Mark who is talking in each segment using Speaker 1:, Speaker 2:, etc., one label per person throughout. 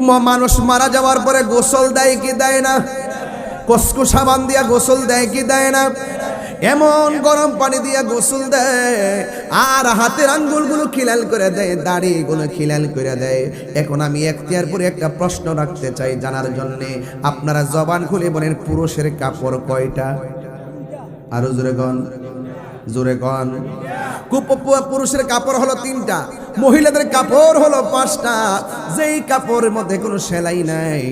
Speaker 1: মানুষ মারা যাওয়ার পরে গোসল দেয় কি দেয় না? কসকু সাবান দিয়া গোসল দেয় কি দেয় না? এমন গরম পানি দিয়া গোসল দেয়, আর হাতের আঙ্গুলগুলো খিলাল করে দেয়, দাড়িগুলো খিলাল করে দেয়। এখন আমি এখতিয়ার পরে একটা প্রশ্ন রাখতে চাই জানার জন্যে। আপনারা জবান খুলে বলেন, পুরুষের কাপড় কয়টা? আরও জোরে গন জোরে গন কুপ- পুরুষের কাপড় হলো তিনটা। মহিলাদের কাপড় হলো পাঁচটা। যেই কাপড়ের মধ্যে কোনো সেলাই নাই।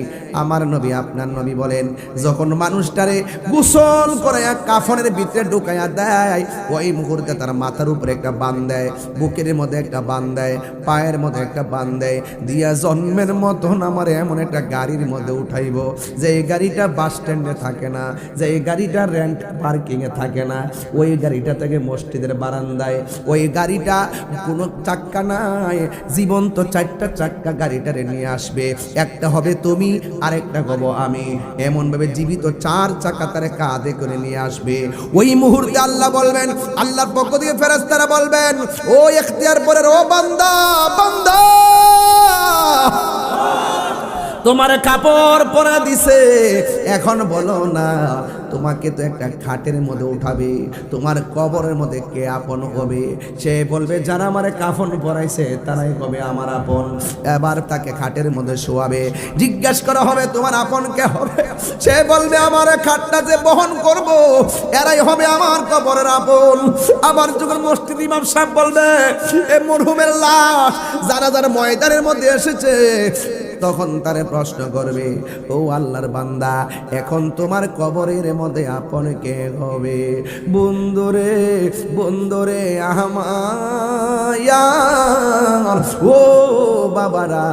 Speaker 1: আমার নবী, আপনার নবী বলেন, যখন মানুষটারে গোসল করে কাফনের ভিতরে ঢুকাইয়া দেয়, ওই মুহূর্তে তার মাথার উপরে একটা বান দেয়, বুকের মধ্যে একটা বান দেয়, পায়ের মধ্যে একটা বান দেয়, দিয়া জন্মের মতন আমার এমন একটা গাড়ির মধ্যে উঠাইব যে এই গাড়িটা বাস স্ট্যান্ডে থাকে না যে এই গাড়িটা রেন্ট পার্কিংয়ে থাকে না, ওই গাড়িটা থেকে মসজিদের বারান্দায়, ওই গাড়িটা কোনো চাক্কা নাই। জীবন তো চারটা চাক্কা গাড়িটারে নিয়ে আসবে। একটা হবে তুমি আর একটা হব আমি। এমন ভাবে জীবিত চার চাকা তারে কাঁধে করে নিয়ে আসবে। ওই মুহূর্তে আল্লাহ বলবেন, আল্লাহর পক্ষ দিয়ে ফেরাস্তারা বলবেন, ও এখতিয়ার পরের ও বান্দা বান্দা! তোমার কাপড় পরা দিছে। এখন বলো না, তোমাকে তো একটা খাটের মধ্যে উঠাবে, তোমার কবরের মধ্যে কে আপন হবে? সে বলবে, যারা আমার কাফন পরাইছে, তারাই হবে আমার আপন। এবার তাকে খাটের মধ্যে শোয়াবে। জিজ্ঞাসা করা হবে, তোমার আপন কে হবে? সে বলবে, আমার খাটটা যে বহন করব, এরাই হবে আমার কবরের আপন। আবার যখন মসজিদ ইমাম সাহেব বলবে, এ মরহুমের লাশ যারা যারা ময়দানের মধ্যে এসেছে তখন তারে প্রশ্ন করবে, ও আল্লাহর বান্দা, এখন তোমার কবরের মধ্যে আপন কে হবে? বন্ধুরে বন্ধুরে আহমায়ার, ও বাবারা,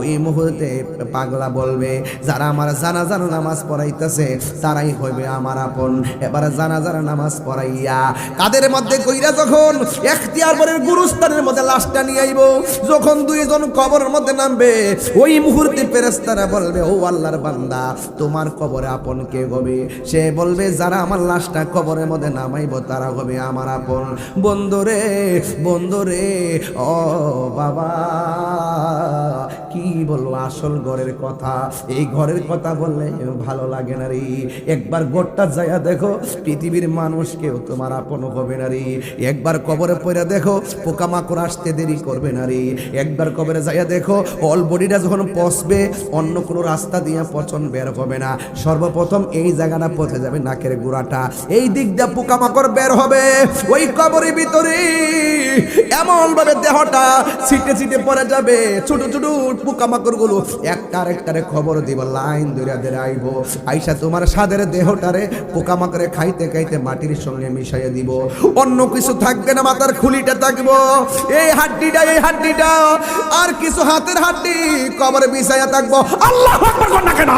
Speaker 1: ওই মুহূর্তে পাগলা বলবে, যারা আমার জানাজার নামাজ পড়াইতেছে, তারাই হইবে আমার আপন। এবার জানাজার নামাজ পড়াইয়া তাদের মধ্যে কইরা যখন এখতিয়ার পরের গুরুস্থানের মধ্যে লাশটা নিয়ে আইব, যখন দুইজন কবরের মধ্যে নামবে, ওই মুহূর্তে ফেরেস্তারা বলবে, ও আল্লাহর বান্দা, তোমার কবরে আপন কে হবে? সে বলবে, যারা আমার লাশটা কবরের মধ্যে নামাইব, তারা হবে আমার আপন। বন্ধুরে বন্ধুরে, ও বাবা। বলব আসল ঘরের কথা, এই ঘরের কথা বললে ভালো লাগে না রে। একবার গোটটা যাইয়া দেখো, পৃথিবীর মানুষ কেউ তোমার আপন হবে না রে। একবার কবরে পড়ে দেখো, পোকামাকড় আসতে দেরি করবে না রে। একবার কবরে যাইয়া দেখো অল বডিটা যখন পচবে, অন্য কোনো রাস্তা দিয়ে পচন বের হবে না। সর্বপ্রথম এই জায়গাটা পচে যাবে নাকের গোড়াটা। এই দিক দিয়ে পোকামাকড় বের হবে, ওই কবরের ভিতরে। এমন ভাবে দেহটা ছিটে ছিটে পড়ে যাবে। ছোট ছোট পোকামাকড় গুলো একটা একটারে খবর দিব, লাইন দূরে ধরে আইব। আইসা তোমার সাদের দেহটারে পোকামাকড়ে খাইতে খাইতে মাটির সঙ্গে মিশাইয়া দিব। অন্য কিছু থাকবে না, মাথার খুলিটা থাকব। এই হাড্ডিটা এই হাড্ডিটা, আর কিছু হাতের হাড্ডি কবরে বিছাইয়া থাকব। আল্লাহ না কেন?